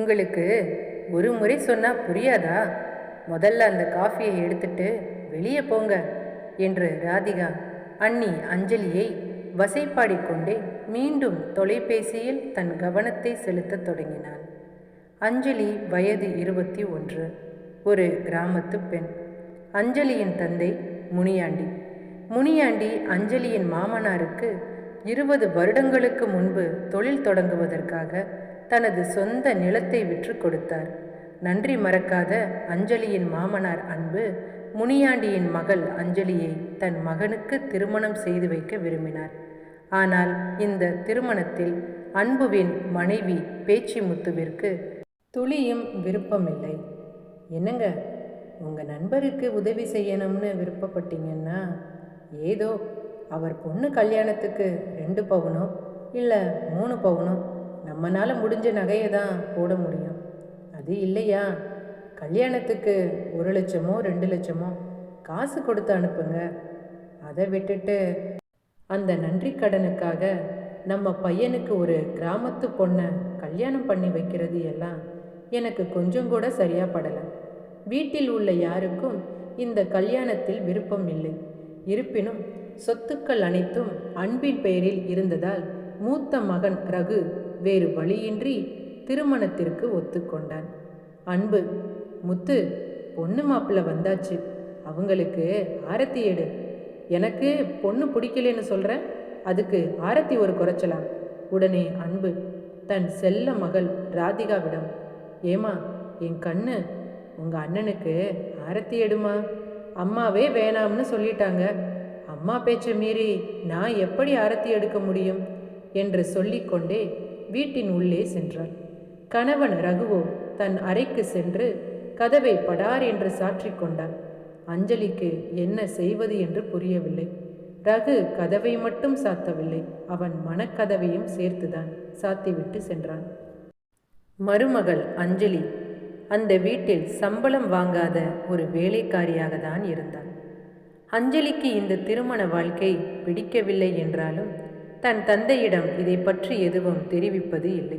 உங்களுக்கு ஒரு முறை சொன்னா புரியாதா? முதல்ல அந்த காஃபியை எடுத்துட்டு வெளியே போங்க என்று ராதிகா அண்ணி அஞ்சலியை வசைப்பாடிக்கொண்டே மீண்டும் தொலைபேசியில் தன் கவனத்தை செலுத்தத் தொடங்கினாள். அஞ்சலி வயது இருபத்தி ஒன்று. ஒரு கிராமத்து பெண். அஞ்சலியின் தந்தை முனியாண்டி. முனியாண்டி அஞ்சலியின் மாமனாருக்கு இருபது வருடங்களுக்கு முன்பு தொழில் தொடங்குவதற்காக தனது சொந்த நிலத்தை விற்று கொடுத்தார். நன்றி மறக்காத அஞ்சலியின் மாமனார் அன்பு முனியாண்டியின் மகள் அஞ்சலியை தன் மகனுக்கு திருமணம் செய்து வைக்க விரும்பினார். ஆனால் இந்த திருமணத்தில் அன்புவின் மனைவி பேச்சி முத்துவிற்கு துளியும் விருப்பமில்லை. என்னங்க உங்கள் நண்பருக்கு உதவி செய்யணும்னு விருப்பப்பட்டீங்கன்னா ஏதோ அவர் பொண்ணு கல்யாணத்துக்கு ரெண்டு பவுனோ இல்லை மூணு பவுனோ நம்மனால் முடிஞ்ச நகையை தான் போட முடியும். அது இல்லையா? கல்யாணத்துக்கு ஒரு லட்சமோ ரெண்டு லட்சமோ காசு கொடுத்து அனுப்புங்க. அதை விட்டுட்டு அந்த நன்றி கடனுக்காக நம்ம பையனுக்கு ஒரு கிராமத்து பொண்ணை கல்யாணம் பண்ணி வைக்கிறது எல்லாம் எனக்கு கொஞ்சம் கூட சரியா படலை. வீட்டில் உள்ள யாருக்கும் இந்த கல்யாணத்தில் விருப்பம் இல்லை. இருப்பினும் சொத்துக்கள் அனைத்தும் அன்பின் பெயரில் இருந்ததால் மூத்த மகன் ரகு வேறு வழியின்றி திருமணத்திற்கு ஒத்துக்கொண்டான். அன்பு முத்து பொண்ணு மாப்பிள்ள வந்தாச்சு. அவங்களுக்கு ஆரத்தி எடு. எனக்கு பொண்ணு பிடிக்கலன்னு சொல்கிறேன் அதுக்கு ஆரத்தி ஒரு குறைச்சலாம். உடனே அன்பு தன் செல்ல மகள் ராதிகாவிடம் ஏமா என் கண்ணு உங்கள் அண்ணனுக்கு ஆரத்தி எடுமா? அம்மாவே வேணாம்னு சொல்லிட்டாங்க. அம்மா பேச்சை மீறி நான் எப்படி ஆரத்தி எடுக்க முடியும்? என்று சொல்லிக்கொண்டே வீட்டின் உள்ளே சென்றாள். கணவன் ரகுவோ தன் அறைக்கு சென்று கதவை படார் என்று சாற்றிக் கொண்டான். அஞ்சலிக்கு என்ன செய்வது என்று புரியவில்லை. ரகு கதவை மட்டும் சாத்தவில்லை. அவன் மனக்கதவையும் சேர்த்துதான் சாத்திவிட்டு சென்றான். மருமகள் அஞ்சலி அந்த வீட்டில் சம்பளம் வாங்காத ஒரு வேலைக்காரியாக தான் இருந்தாள் அஞ்சலிக்கு இந்த திருமண வாழ்க்கை பிடிக்கவில்லை என்றாலும் தன் தந்தையிடம் இதை பற்றி எதுவும் தெரிவிப்பது இல்லை.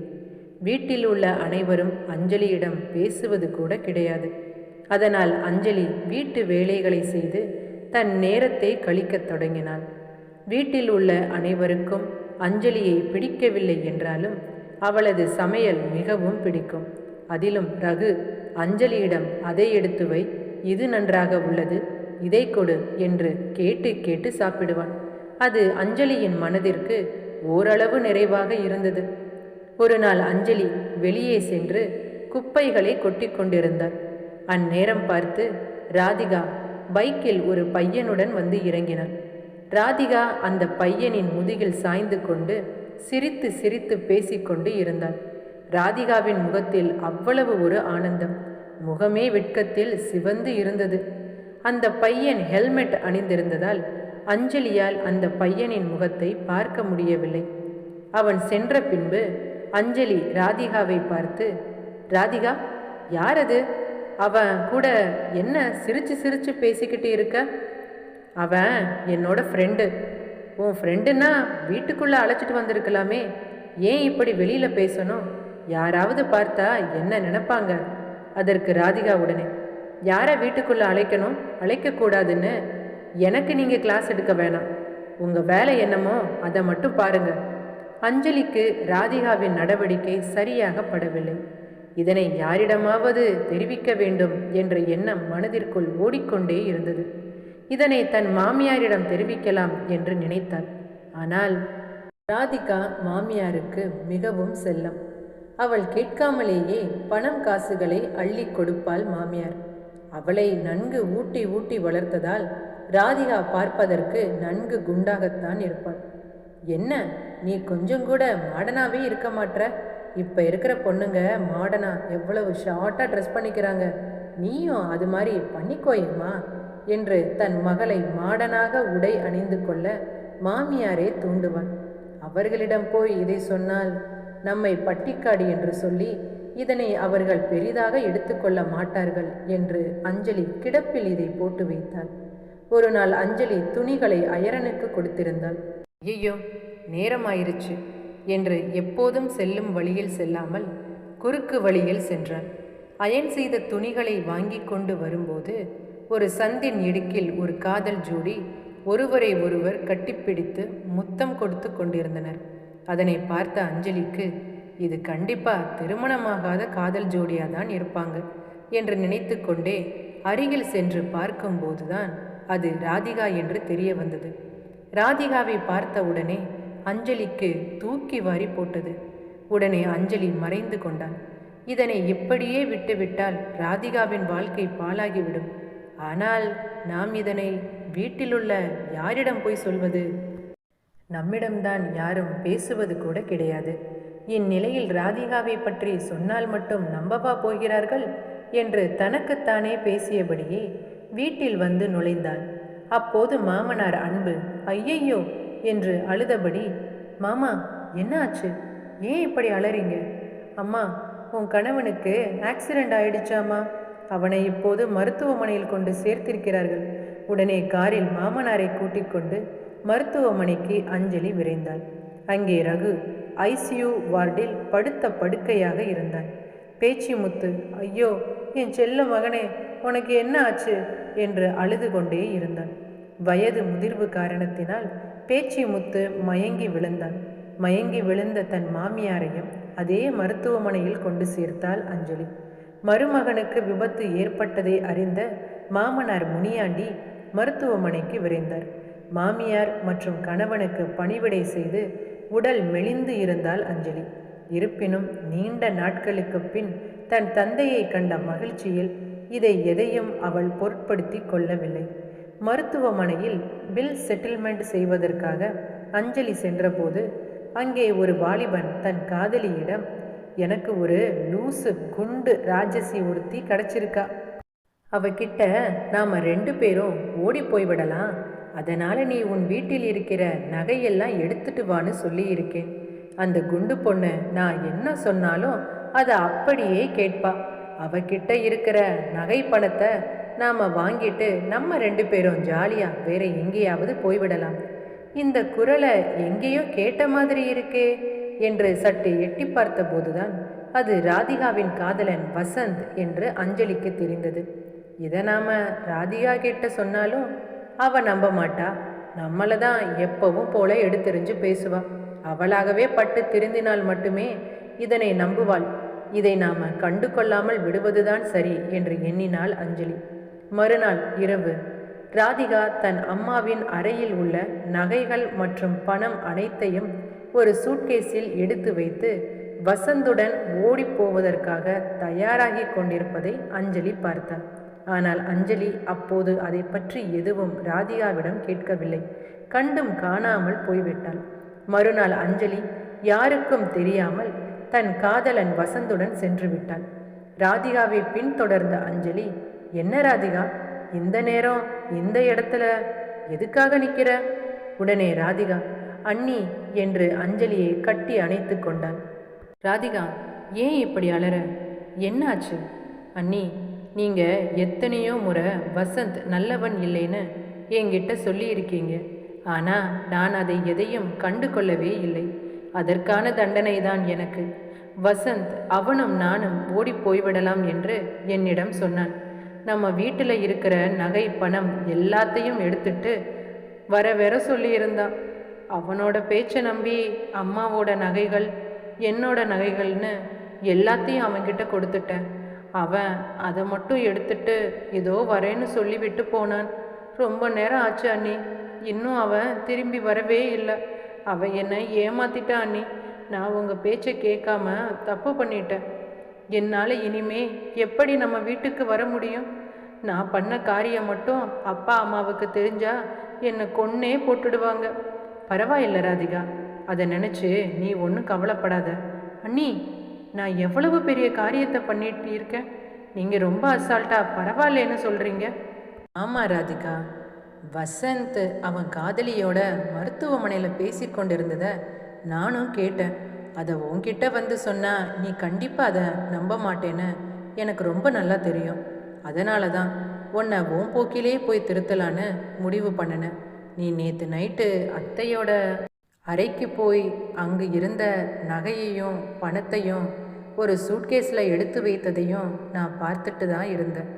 வீட்டில் உள்ள அனைவரும் அஞ்சலியிடம் பேசுவது கூட கிடையாது. அதனால் அஞ்சலி வீட்டு வேலைகளை செய்து தன் நேரத்தை கழிக்கத் தொடங்கினாள். வீட்டில் உள்ள அனைவருக்கும் அஞ்சலியை பிடிக்கவில்லை என்றாலும் அவளது சமையல் மிகவும் பிடிக்கும். அதிலும் ரகு அஞ்சலியிடம் அதை எடுத்து வை இது நன்றாக உள்ளது இதை கொடு என்று கேட்டு கேட்டு சாப்பிடுவான். அது அஞ்சலியின் மனதிற்கு ஓரளவு நிறைவாக இருந்தது. ஒரு நாள் அஞ்சலி வெளியே சென்று குப்பைகளை கொட்டிக்கொண்டிருந்தார் அந்நேரம் பார்த்து ராதிகா பைக்கில் ஒரு பையனுடன் வந்து இறங்கினாள் ராதிகா அந்த பையனின் முதுகில் சாய்ந்து கொண்டு சிரித்து சிரித்து பேசிக்கொண்டு இருந்தார். ராதிகாவின் முகத்தில் அவ்வளவு ஒரு ஆனந்தம். முகமே வெட்கத்தில் சிவந்து இருந்தது. அந்த பையன் ஹெல்மெட் அணிந்திருந்ததால் அஞ்சலியால் அந்த பையனின் முகத்தை பார்க்க முடியவில்லை. அவன் சென்ற பின்பு அஞ்சலி ராதிகாவை பார்த்து ராதிகா யார் அது அவன் கூட என்ன சிரிச்சு சிரிச்சு பேசிக்கிட்டு இருக்க? அவன் என்னோட ஃப்ரெண்டு உன் ஃப்ரெண்டுன்னா வீட்டுக்குள்ளே அழைச்சிட்டு வந்திருக்கலாமே. ஏன் இப்படி வெளியில் பேசணும்? யாராவது பார்த்தா என்ன நினைப்பாங்க? அதற்கு ராதிகா உடனே யாரை வீட்டுக்குள்ளே அழைக்கணும்? அழைக்கக்கூடாதுன்னு எனக்கு நீங்கள் கிளாஸ் எடுக்க வேணாம். உங்கள் வேலை என்னமோ அதை மட்டும் பாருங்க. அஞ்சலிக்கு ராதிகாவின் நடவடிக்கை சரியாக படவில்லை இதனை யாரிடமாவது தெரிவிக்க வேண்டும் என்ற எண்ணம் மனதிற்குள் ஓடிக்கொண்டே இருந்தது. இதனை தன் மாமியாரிடம் தெரிவிக்கலாம் என்று நினைத்தாள். ஆனால் ராதிகா மாமியாருக்கு மிகவும் செல்லம். அவள் கேட்காமலேயே பணம் காசுகளை அள்ளி கொடுப்பாள் மாமியார். அவளை நன்கு ஊட்டி ஊட்டி வளர்த்ததால் ராதிகா பார்ப்பதற்கு நன்கு குண்டாகத்தான் இருப்பாள். என்ன நீ கொஞ்சம் கூட மாடனாவே இருக்க மாட்ற? இப்போ இருக்கிற பொண்ணுங்க மாடனா எவ்வளவு ஷார்ட்டாக ட்ரெஸ் பண்ணிக்கிறாங்க. நீயும் அது மாதிரி பண்ணிக்கோயேம்மா என்று தன் மகளை மாடனாக உடை அணிந்து கொள்ள மாமியாரே தூண்டுவான் அவர்களிடம் போய் இதை சொன்னால் நம்மை பட்டிக்காடு என்று சொல்லி இதனை அவர்கள் பெரிதாக எடுத்துக்கொள்ள மாட்டார்கள் என்று அஞ்சலி கிடப்பில் இதை போட்டு வைத்தாள். ஒரு நாள் அஞ்சலி துணிகளை அயரனுக்கு கொடுத்திருந்தாள். ஐயோ நேரமாயிருச்சு என்று எப்போதும் செல்லும் வழியில் செல்லாமல் குறுக்கு வழியில் சென்றான். அயன் செய்த துணிகளை வாங்கி கொண்டு வரும்போது ஒரு சந்தின் இடுக்கில் ஒரு காதல் ஜோடி ஒருவரை ஒருவர் கட்டிப்பிடித்து முத்தம் கொடுத்து கொண்டிருந்தனர். அதனை பார்த்த அஞ்சலிக்கு இது கண்டிப்பா திருமணமாகாத காதல் ஜோடியாக தான் இருப்பாங்க என்று நினைத்து கொண்டே அருகில் சென்று பார்க்கும்போதுதான் அது ராதிகா என்று தெரிய வந்தது. ராதிகாவை பார்த்த உடனே அஞ்சலிக்கு தூக்கி வாரி போட்டது. உடனே அஞ்சலி மறைந்து கொண்டான் இதனை இப்படியே விட்டுவிட்டால் ராதிகாவின் வாழ்க்கை பாழாகிவிடும். ஆனால் நாம் இதனை வீட்டிலுள்ள யாரிடம் போய் சொல்வது? நம்மிடம்தான் யாரும் பேசுவது கூட கிடையாது. இந்நிலையில் ராதிகாவை பற்றி சொன்னால் மட்டும் நம்பவா போகிறார்கள்? என்று தனக்குத்தானே பேசியபடியே வீட்டில் வந்து நுழைந்தாள். அப்போது மாமனார் அன்பு ஐயையோ! என்று அழுதபடி மாமா என்ன ஆச்சு? ஏன் இப்படி அலறிங்க? அம்மா உன் கணவனுக்கு ஆக்சிடெண்ட் ஆயிடுச்சாமா அவனை இப்போது மருத்துவமனையில் கொண்டு சேர்த்திருக்கிறார்கள். உடனே காரில் மாமனாரை கூட்டிக் கொண்டு மருத்துவமனைக்கு அஞ்சலி விரைந்தாள். அங்கே ரகு ஐசியூ வார்டில் படுத்த படுக்கையாக இருந்தான். பேச்சி முத்து ஐயோ என் செல்ல மகனே உனக்கு என்ன ஆச்சு? என்று அழுது கொண்டே இருந்தான். வயது முதிர்வு காரணத்தினால் பேச்சி முத்து மயங்கி விழுந்தான். மயங்கி விழுந்த தன் மாமியாரையும் அதே மருத்துவமனையில் கொண்டு சேர்த்தாள் அஞ்சலி. மருமகனுக்கு விபத்து ஏற்பட்டதை அறிந்த மாமனார் முனியாண்டி மருத்துவமனைக்கு விரைந்தார். மாமியார் மற்றும் கணவனுக்கு பணிவிடை செய்து உடல் மெலிந்து இருந்தால் அஞ்சலி. இருப்பினும் நீண்ட நாட்களுக்கு பின் தன் தந்தையை கண்ட மகிழ்ச்சியில் இதை எதையும் அவள் பொருட்படுத்தி கொள்ளவில்லை. மருத்துவமனையில் பில் செட்டில்மெண்ட் செய்வதற்காக அஞ்சலி சென்றபோது அங்கே ஒரு வாலிபன் தன் காதலியிடம் எனக்கு ஒரு லூசு குண்டு ராஜசி ஒருத்தி கிடச்சிருக்கா. அவகிட்ட நாம் ரெண்டு பேரும் ஓடி போய்விடலாம் அதனால் நீ உன் வீட்டில் இருக்கிற நகையெல்லாம் எடுத்துட்டு வான்னு சொல்லியிருக்கேன். அந்த குண்டு பொண்ணு நான் என்ன சொன்னாலும் அதை அப்படியே கேட்பா. அவகிட்ட இருக்கிற நகை பணத்தை நாம் வாங்கிட்டு நம்ம ரெண்டு பேரும் ஜாலியாக வேற எங்கேயாவது போய்விடலாம். இந்த குரலை எங்கேயோ கேட்ட மாதிரி இருக்கே என்று சற்று எட்டி பார்த்த போதுதான் அது ராதிகாவின் காதலன் வசந்த் என்று அஞ்சலிக்கு தெரிந்தது. இதை நாம் ராதிகா கிட்ட சொன்னாலும் அவ நம்ப மாட்டா. நம்மளை தான் எப்பவும் போல எடுத்தெறிஞ்சு பேசுவாள் அவளாகவே பட்டு திருந்தினால் மட்டுமே இதனை நம்புவாள். இதை நாம கண்டு கொள்ளாமல் விடுவதுதான் சரி என்று எண்ணினாள் அஞ்சலி. மறுநாள் இரவு ராதிகா தன் அம்மாவின் அறையில் உள்ள நகைகள் மற்றும் பணம் அனைத்தையும் ஒரு சூட்கேஸில் எடுத்து வைத்து வசந்துடன் ஓடிப் போவதற்காக தயாராகி கொண்டிருப்பதை அஞ்சலி பார்த்தாள். ஆனால் அஞ்சலி அப்போது அதை பற்றி எதுவும் ராதிகாவிடம் கேட்கவில்லை. கண்டும் காணாமல் போய்விட்டாள். மறுநாள் அஞ்சலி யாருக்கும் தெரியாமல் தன் காதலன் வசந்துடன் சென்று விட்டாள் ராதிகாவை பின்தொடர்ந்த அஞ்சலி என்ன ராதிகா? இந்த நேரம் இந்த இடத்துல எதுக்காக நிற்கிற உடனே ராதிகா அண்ணி என்று அஞ்சலியை கட்டி அணைத்து கொண்டாள் ராதிகா ஏன் இப்படி அலற? என்னாச்சு? அண்ணி நீங்க எத்தனையோ முறை வசந்த் நல்லவன் இல்லைன்னு என்கிட்ட சொல்லியிருக்கீங்க. ஆனா நான் அதை எதையும் கண்டு கொள்ளவே இல்லை. அதற்கான தண்டனை தான் எனக்கு. வசந்த் அவனும் நானும் ஓடி போய்விடலாம் என்று என்னிடம் சொன்னான். நம்ம வீட்டில் இருக்கிற நகை பணம் எல்லாத்தையும் எடுத்துட்டு வர வர சொல்லியிருந்தான் அவனோட பேச்சை நம்பி அம்மாவோட நகைகள் என்னோட நகைகள்னு எல்லாத்தையும் அவன்கிட்ட கொடுத்துட்டேன். அவன் அதை மட்டும் எடுத்துட்டு ஏதோ வரேன்னு சொல்லிவிட்டு போனான். ரொம்ப நேரம் ஆச்சு அண்ணி. இன்னும் அவன் திரும்பி வரவே இல்லை. அவள் என்னை ஏமாத்திட்டான் அண்ணி. நான் உங்கள் பேச்சை கேட்காம தப்பு பண்ணிட்டேன். என்னால் இனிமே எப்படி நம்ம வீட்டுக்கு வர முடியும்? நான் பண்ண காரியம் மட்டும் அப்பா அம்மாவுக்கு தெரிஞ்சா என்னை கொன்னே போட்டுடுவாங்க. பரவாயில்ல ராதிகா. அதை நினச்சி நீ ஒன்றும் கவலைப்படாத. அண்ணி நான் எவ்வளவு பெரிய காரியத்தை பண்ணிட்டு இருக்கேன்? நீங்கள் ரொம்ப அசால்ட்டாக பரவாயில்லன்னு சொல்கிறீங்க ஆமாம் ராதிகா. வசந்த் அவன் காதலியோட மருத்துவமனையில் பேசி கொண்டிருந்ததை நானும் கேட்டேன். அதை உன்கிட்ட வந்து சொன்னால் நீ கண்டிப்பாக அதை நம்ப மாட்டேன்னு எனக்கு ரொம்ப நல்லா தெரியும். அதனால தான் உன்னை உன் போக்கிலே போய் திருத்தலான்னு முடிவு பண்ணினேன். நீ நேற்று நைட்டு அத்தையோட அறைக்கு போய் அங்கு இருந்த நகையையும் பணத்தையும் ஒரு சூட்கேஸில் எடுத்து வைத்ததையும் நான் பார்த்துட்டு தான் இருந்தேன்.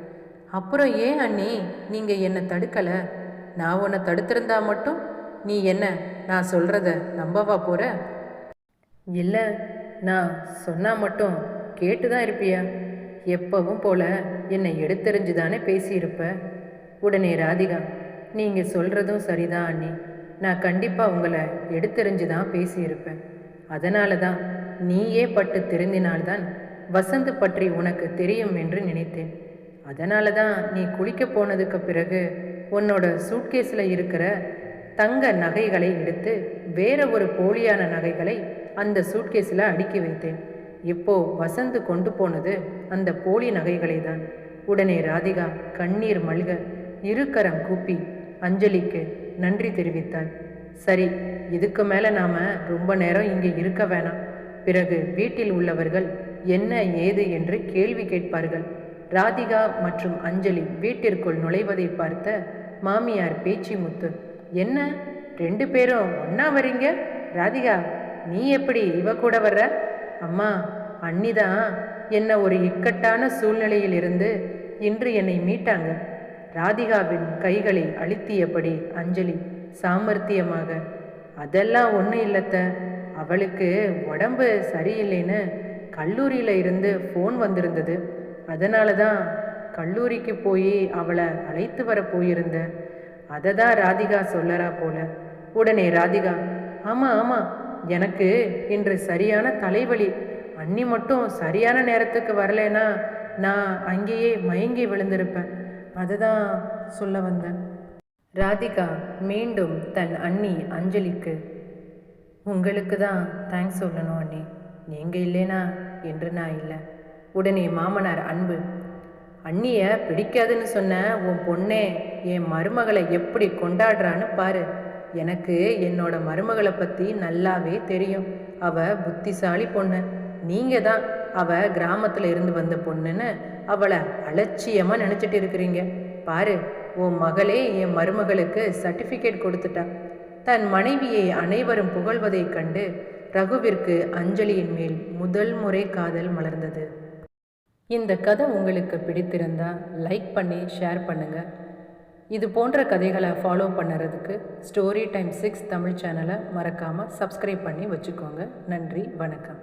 அப்புறம் ஏன் அண்ணி நீங்கள் என்னை தடுக்கலை? நான் உன்னை தடுத்திருந்தா மட்டும் நீ என்ன நான் சொல்கிறத நம்பவா போகிற இல்லை நான் சொன்னால் மட்டும் கேட்டு தான் இருப்பியா? எப்பவும் போல என்னை எடுத்தெறிஞ்சு தானே பேசியிருப்ப? உடனே ராதிகா நீங்கள் சொல்கிறதும் சரிதான் அண்ணி. நான் கண்டிப்பாக உங்களை எடுத்தெறிஞ்சு தான் பேசியிருப்பேன். அதனால தான் நீயே பட்டு திருந்தினால்தான் வசந்த் பற்றி உனக்கு தெரியும் என்று நினைத்தேன். அதனால தான் நீ குளிக்க போனதுக்கு பிறகு உன்னோட சூட்கேஸில் இருக்கிற தங்க நகைகளை எடுத்து வேற ஒரு போலியான நகைகளை அந்த சூட்கேஸில் அடுக்கி வைத்தேன். இப்போ வசந்து கொண்டு போனது அந்த போலி நகைகளை தான். உடனே ராதிகா கண்ணீர் மல்க இருக்கரம் கூப்பி அஞ்சலிக்கு நன்றி தெரிவித்தாள். சரி இதுக்கு மேலே நாம் ரொம்ப நேரம் இங்கே இருக்க வேணாம். பிறகு வீட்டில் உள்ளவர்கள் என்ன ஏது என்று கேள்வி கேட்பார்கள். ராதிகா மற்றும் அஞ்சலி வீட்டிற்குள் நுழைவதை பார்த்த மாமியார் பேச்சி முத்து. என்ன? ரெண்டு பேரும் ஒன்றா வரீங்க ராதிகா நீ எப்படி இவ கூட வர்ற? அம்மா அண்ணிதான் என்ன ஒரு இக்கட்டான சூழ்நிலையில் இருந்து இன்று என்னை மீட்டாங்க. ராதிகாவின் கைகளை அழுத்தியபடி அஞ்சலி சாமர்த்தியமாக அதெல்லாம் ஒன்றும் இல்லத்த. அவளுக்கு உடம்பு சரியில்லைன்னு கல்லூரியில் இருந்து ஃபோன் வந்திருந்தது. அதனால தான் கல்லூரிக்கு போய் அவளை அழைத்து வர போயிருந்தேன் அதை தான் ராதிகா சொல்லறா போல. உடனே ராதிகா ஆமாம் ஆமாம் எனக்கு இன்று சரியான தலைவலி. அண்ணி மட்டும் சரியான நேரத்துக்கு வரலைன்னா நான் அங்கேயே மயங்கி விழுந்திருப்பேன். அதை தான் சொல்ல வந்தேன். ராதிகா மீண்டும் தன் அண்ணி அஞ்சலிக்கு உங்களுக்கு தான் தேங்க்ஸ் சொல்லணும் அண்ணி. நீங்கள் இல்லைனா என்று நான் இல்லை. உடனே மாமனார் அன்பு அண்ணிய பிடிக்காதுன்னு சொன்ன உன் பொண்ணே என் மருமகளை எப்படி கொண்டாடுறான்னு பாரு. எனக்கு என்னோட மருமகளை பற்றி நல்லாவே தெரியும். அவ புத்திசாலி பொண்ணு. நீங்கள் தான் அவ கிராமத்தில் இருந்து வந்த பொண்ணுன்னு அவளை அலட்சியமாக நினச்சிட்டு இருக்கிறீங்க. பாரு உன் மகளே என் மருமகளுக்கு சர்டிஃபிகேட் கொடுத்துட்டா. தன் மனைவியை அனைவரும் புகழ்வதைக் கண்டு ரகுவிற்கு அஞ்சலியின் மேல் முதல் முறை காதல் மலர்ந்தது. இந்த கதை உங்களுக்கு பிடித்திருந்தால் லைக் பண்ணி ஷேர் பண்ணுங்கள் இது போன்ற கதைகளை ஃபாலோ பண்ணுறதுக்கு ஸ்டோரி டைம் சிக்ஸ் தமிழ் சேனலை மறக்காமல் சப்ஸ்கிரைப் பண்ணி வச்சுக்கோங்க. நன்றி வணக்கம்.